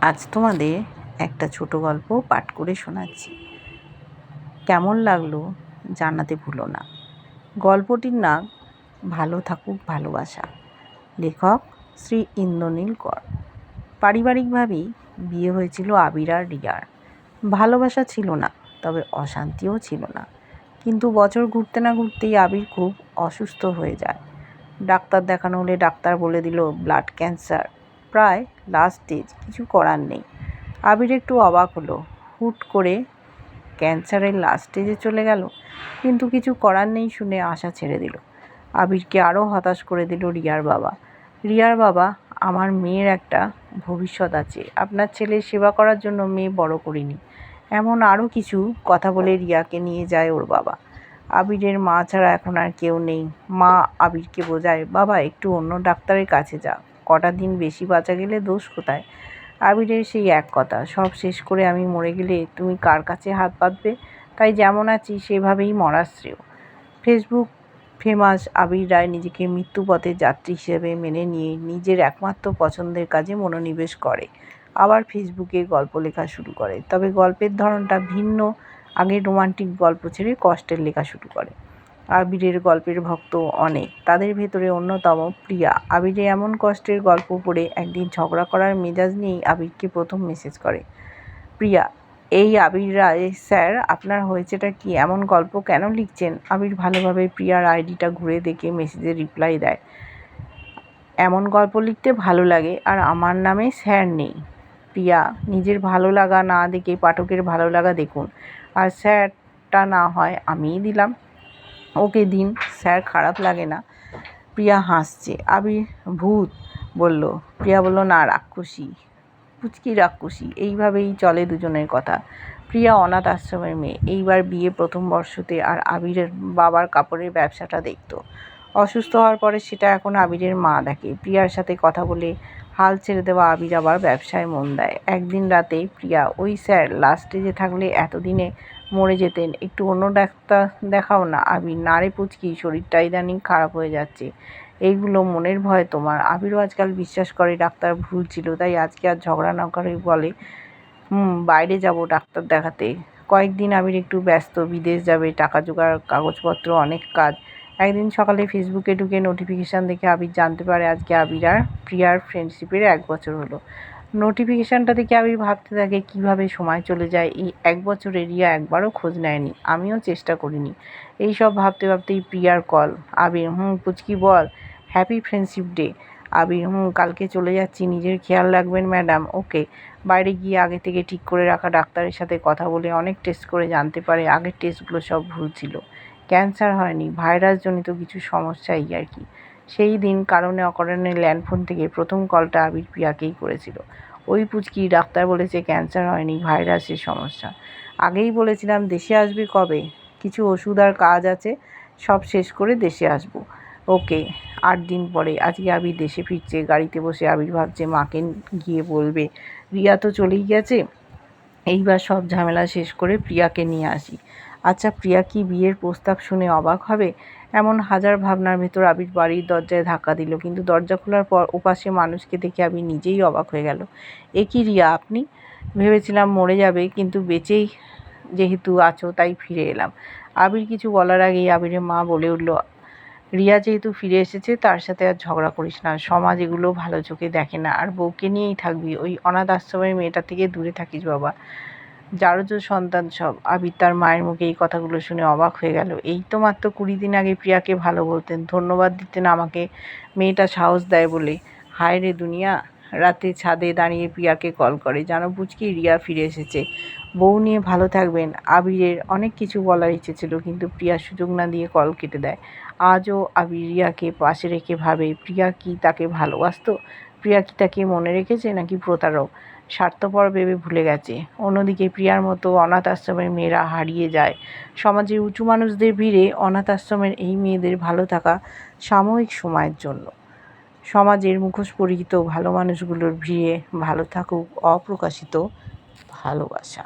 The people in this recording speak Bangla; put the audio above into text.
আজ তোমাদের একটা ছোট গল্প পাঠ করে শোনাচ্ছি। কেমন লাগল জানাতে ভুলো না। গল্পটির নাম ভালো থাকুক ভালোবাসা। লেখক শ্রী ইন্দ্রনীল কর। পারিবারিকভাবেই বিয়ে হয়েছিল আবির আর রিয়ার। ভালোবাসা ছিল না, তবে অশান্তিও ছিল না। কিন্তু বছর ঘুরতে না ঘুরতেই আবির খুব অসুস্থ হয়ে যায়। ডাক্তার দেখানো হলে ডাক্তার বলে দিল ব্লাড ক্যান্সার প্রায় লাস্ট স্টেজ কিছু করার নেই। আবির একটু অবাক হলো। হুট করে ক্যান্সারের লাস্ট স্টেজে চলে গেল। কিন্তু কিছু করার নেই শুনে আশা ছেড়ে দিল। আবিরকে আরও হতাশ করে দিল রিয়ার বাবা। রিয়ার বাবা, আমার মেয়ের একটা ভবিষ্যৎ আছে। আপনার ছেলের সেবা করার জন্য মেয়ে বড় করিনি। এমন আরও কিছু কথা বলে রিয়াকে নিয়ে যায় ওর বাবা। আবিরের মা ছাড়া এখন আর কেউ নেই। মা আবিরকে বোঝায়, বাবা, একটু অন্য ডাক্তারের কাছে যা। কটা দিন বেশি বাঁচা গেলে দোষ কোথায়? আবিরের সেই এক কথা, সব শেষ করে আমি মরে গেলে তুমি কার কাছে হাত পাতবে তাই যেমন আছি, সেভাবেই মরার শ্রেয়। ফেসবুক ফেমাস আবির রায় নিজেকে মৃত্যুপথের যাত্রী হিসেবে মেনে নিয়ে নিজের একমাত্র পছন্দের কাজে মনোনিবেশ করে। আবার ফেসবুকে গল্প লেখা শুরু করে। তবে গল্পের ধরনটা ভিন্ন, আগে রোমান্টিক গল্প ছেড়ে কষ্টের লেখা শুরু করে। আবিরের গল্পের ভক্ত অনেক। তাদের ভেতরে অন্যতম প্রিয়া। আবিরে এমন কষ্টের গল্প পড়ে একদিন ঝগড়া করার মেজাজ নিয়েই আবিরকে প্রথম মেসেজ করে। প্রিয়া, এই আবির রায়, স্যার, আপনার হয়েছেটা কি? এমন গল্প কেন লিখছেন? আবির ভালোভাবে প্রিয়ার আইডিটা ঘুরে দেখে মেসেজে রিপ্লাই দেয়, এমন গল্প লিখতে ভালো লাগে আর আমার নামে স্যার নেই। প্রিয়া, নিজের ভালো লাগা না দেখে পাঠকের ভালো লাগা দেখুন। আর স্যারটা না হয় আমিই দিলাম। ওকে দিন, স্যার খারাপ লাগে না। প্রিয়া হাসছে। আবির ভূত বলল, প্রিয়া বলল, না, রাক্ষসী। পুচকি রাক্ষসী। এইভাবেই চলে দুজনের কথা। প্রিয়া অনাথ আশ্রমের মেয়ে। এইবার বিয়ে প্রথম বর্ষতে আর আবিরের বাবার কাপড়ের ব্যবসাটা দেখতো। অসুস্থ হওয়ার পরে সেটা এখন আবিরের মা দেখে। প্রিয়ার সাথে কথা বলে হাল ছেড়ে দেওয়া আবির আবার ব্যবসায় মন দেয়। একদিন রাতে প্রিয়া, ওই স্যার লাস্ট স্টেজে থাকলে এতদিনে মরে যেতেন, একটু অন্য ডাক্তার দেখাও না। আবির নাড়ে পুচকি, শরীরটা ইদানিং খারাপ হয়ে যাচ্ছে। এইগুলো মনের ভয় তোমার। আবিরও আজকাল বিশ্বাস করে ডাক্তার ভুল ছিল, তাই আজকে আর ঝগড়া না করে বলে, হুম, বাইরে যাব ডাক্তার দেখাতে। কয়েকদিন আবির একটু ব্যস্ত, বিদেশ যাবে, টাকা জোগাড়, কাগজপত্র, অনেক কাজ। একদিন সকালে ফেসবুকে ঢুকে নোটিফিকেশান দেখে আবির জানতে পারে আজকে আবির আর প্রিয়ার ফ্রেন্ডশিপের এক বছর হলো। নোটিফিকেশানটা দেখে আবির ভাবতে থাকে, কীভাবে সময় চলে যায়? এই এক বছরে রিয়া একবারও খোঁজ নেয়নি। আমিও চেষ্টা করিনি। এই সব ভাবতে ভাবতেই প্রিয়ার কল আবির, হুম, পুচকি বল। হ্যাপি ফ্রেন্ডশিপ ডে আবির, হুম, কালকে চলে যাচ্ছি, নিজের খেয়াল রাখবেন ম্যাডাম ওকে বাইরে গিয়ে আগে থেকে ঠিক করে রাখা ডাক্তারের সাথে কথা বলে অনেক টেস্ট করে জানতে পারে, আগের টেস্টগুলো সব ভুল ছিল। ক্যান্সার হয়নি, ভাইরাসজনিত কিছু সমস্যা এই আর কি। সেই দিন কারণে অকারণে ল্যান্ডফোন থেকে প্রথম কলটা আবির প্রিয়াকেই করেছিল। ওই পুচকি ডাক্তার বলেছে ক্যান্সার হয়নি, ভাইরাসের সমস্যা। আগেই বলেছিলাম, দেশে আসবে কবে? কিছু ওষুধ আর কাজ আছে, সব শেষ করে দেশে আসব। ওকে। আট দিন পরে, আজকে আবির দেশে ফিরছে, গাড়িতে বসে আবির ভাবছে, মাকে গিয়ে বলবে, রিয়া তো চলেই গেছে, এইবার সব ঝামেলা শেষ করে প্রিয়াকে নিয়ে আসি আচ্ছা প্রিয়া কি বিয়ের প্রস্তাব শুনে অবাক হবে? এমন হাজার ভাবনার ভেতর আবির বাড়ির দরজায় ধাক্কা দিল, কিন্তু দরজা খোলার পর ওপাশে মানুষকে দেখে আবির নিজেই অবাক হয়ে গেল। এ কি রিয়া আপনি? ভেবেছিলাম মরে যাবে, কিন্তু বেঁচেই যেহেতু আছো, তাই ফিরে এলাম। আবির কিছু বলার আগেই আবিরের মা বলে উঠল, রিয়া যেহেতু ফিরে এসেছে, তার সাথে আর ঝগড়া করিস না। সমাজ এগুলো ভালো চোখে দেখে না, আর বউকে নিয়েই থাকবি। ওই অনাথ আশ্রমের মেয়েটা থেকে দূরে থাকিস, বাবা। যারও যে সন্তান সব। আবির তার মায়ের মুখে এই কথাগুলো শুনে অবাক হয়ে গেল। এই তো মাত্র কুড়ি দিন আগে প্রিয়াকে ভালো বলতেন। ধন্যবাদ দিতেন আমাকে। মেয়েটা সাহস দেয় বলে। হায় রে দুনিয়া। রাতে ছাদে দাঁড়িয়ে প্রিয়াকে কল করে। যেন বুঝকি রিয়া ফিরে এসেছে। বউ নিয়ে ভালো থাকবেন। আবিরের অনেক কিছু বলার ইচ্ছে ছিল, কিন্তু প্রিয়া সুযোগ না দিয়ে কল কেটে দেয়। আজও আবির রিয়াকে পাশে রেখে ভাবে, প্রিয়া কি তাকে ভালোবাসত? প্রিয়া কি তাকে মনে রেখেছে নাকি প্রতারক? স্বার্থপর ভেবে ভুলে গেছে। অন্যদিকে প্রিয়ার মতো অনাথ আশ্রমের মেয়েরা হারিয়ে যায়। সমাজে উঁচু মানুষদের ভিড়ে অনাথ আশ্রমের এই মেয়েদের ভালো থাকা সাময়িক সময়ের জন্য। সমাজের মুখোশ পরিহিত ভালো মানুষগুলোর ভিড়ে ভালো থাকুক অপ্রকাশিত ভালোবাসা।